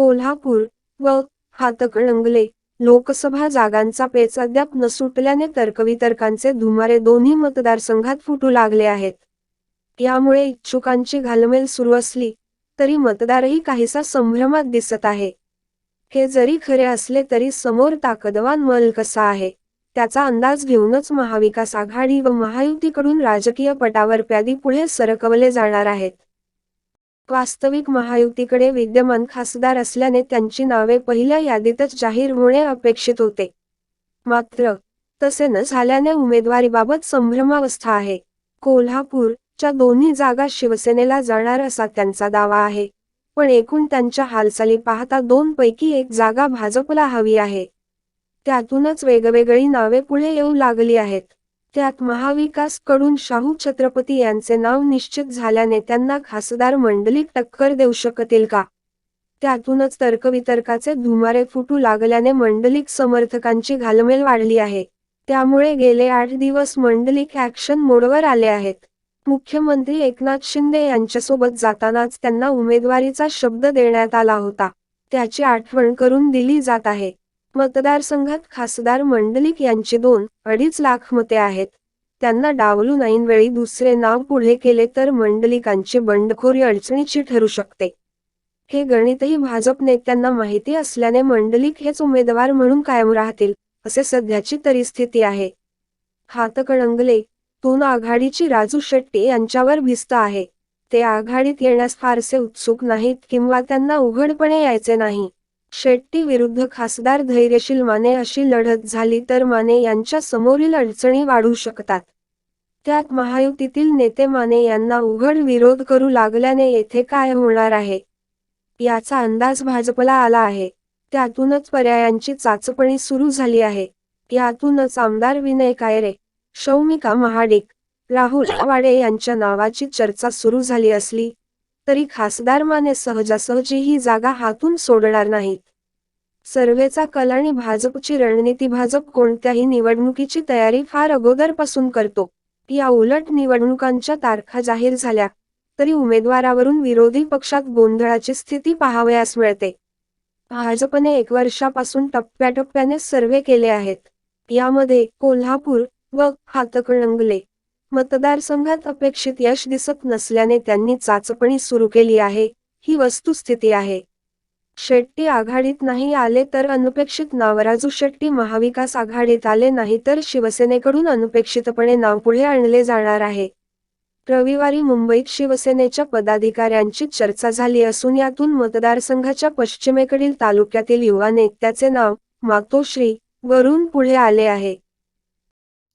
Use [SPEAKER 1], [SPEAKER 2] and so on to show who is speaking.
[SPEAKER 1] कोल्हापूर व हातकणंगले लोकसभा जागांचा पेच अद्याप न सुटल्याने तर्कवितर्कांचे धुमारे दोन्ही मतदारसंघात फुटू लागले आहेत. यामुळे इच्छुकांची घालमेल सुरू असली तरी मतदारही काहीसा संभ्रमात दिसत आहे. हे जरी खरे असले तरी समोर ताकदवान मल कसा आहे? त्याचा अंदाज घेऊनच महाविकास आघाडी व महायुतीकडून राजकीय पटावर प्यादी पुढे सरकवले जाणार आहेत. वास्तविक महायुतीकडे विद्यमान खासदार असल्याने त्यांची नावे पहिल्या यादीतच जाहीर होणे अपेक्षित होते. मात्र तसे न झाल्याने उमेदवारीबाबत संभ्रमावस्था आहे. कोल्हापूरच्या दोन्ही जागा शिवसेनेला जाणार असा त्यांचा दावा आहे. पण एकूण त्यांच्या हालचाली पाहता दोन पैकी एक जागा भाजपला हवी आहे. त्यातूनच वेगवेगळी नावे पुढे येऊ लागली आहेत. त्यात महाविकासकडून शाहू छत्रपती यांचे नाव निश्चित झाल्याने त्यांना खासदार मंडलिक टक्कर देऊ शकतील का? त्यातूनच तर्कवितर्काचे धुमारे फुटू लागल्याने मंडलिक समर्थकांची घालमेल वाढली आहे. त्यामुळे गेले आठ दिवस मंडलिक ऍक्शन मोडवर आले आहेत. मुख्यमंत्री एकनाथ शिंदे यांच्यासोबत जातानाच त्यांना उमेदवारीचा शब्द देण्यात आला होता. त्याची आठवण करून दिली जात आहे. मतदारसंघात खासदार मंडलिक यांची दोन अडीच लाख मते आहेत. त्यांना डावलून ऐनवेळी दुसरे नाव पुढे केले तर मंडलिकांची बंडखोरी अडचणीची ठरू शकते. हे गणितही भाजप नेत्यांना माहिती असल्याने मंडलिक हेच उमेदवार म्हणून कायम राहतील असे सध्याची तरी स्थिती आहे. हातकणंगले तून आघाडीची राजू शेट्टी यांच्यावर भिस्त आहे. ते आघाडीत येण्यास फारसे उत्सुक नाहीत किंवा त्यांना उघडपणे यायचे नाही. शेट्टी विरुद्ध खासदार धैर्यशील माने अशी लढत झाली तर माने यांच्या समोरील अडचणी वाढू शकतात. त्यात महायुतीतील नेते माने यांना उघड विरोध करू लागल्याने येथे काय होणार आहे? याचा अंदाज भाजपला आला आहे. त्यातूनच पर्यायांची चाचपणी सुरू झाली आहे. यातूनच आमदार विनय कायरे शौमिका महाडिक राहुल वाडे यांच्या नावाची चर्चा सुरू झाली असली तरी खासदार माने सहजासहजी ही जागा हातून सोडणार नाहीत. सर्वेचा कल आणि भाजपची रणनीती भाजप कोणत्याही निवडणुकीची तयारी फार अगोदरपासून करतो. या उलट निवडणुकांच्या तारखा जाहीर झाल्या तरी उमेदवारावरून विरोधी पक्षात गोंधळाची स्थिती पाहावयास मिळते. भाजपने एक वर्षापासून टप्प्याटप्प्याने सर्वे केले आहेत. यामध्ये कोल्हापूर व हातकणंगले मतदारसंघात अपेक्षित यश दिसत नसल्याने त्यांनी चाचपणी सुरू केली आहे ही वस्तुस्थिती आहे. शेट्टी आघाडीत नाही आले तर अनुपेक्षित नावराजू शेट्टी महाविकास आघाडीत आले नाही तर शिवसेनेकडून अनुपेक्षितपणे नाव पुढे आणले जाणार आहे. रविवारी मुंबईत शिवसेनेच्या पदाधिकाऱ्यांची चर्चा झाली असून यातून मतदारसंघाच्या पश्चिमेकडील तालुक्यातील युवा नेत्याचे नाव मातोश्री वरून पुढे आले आहे.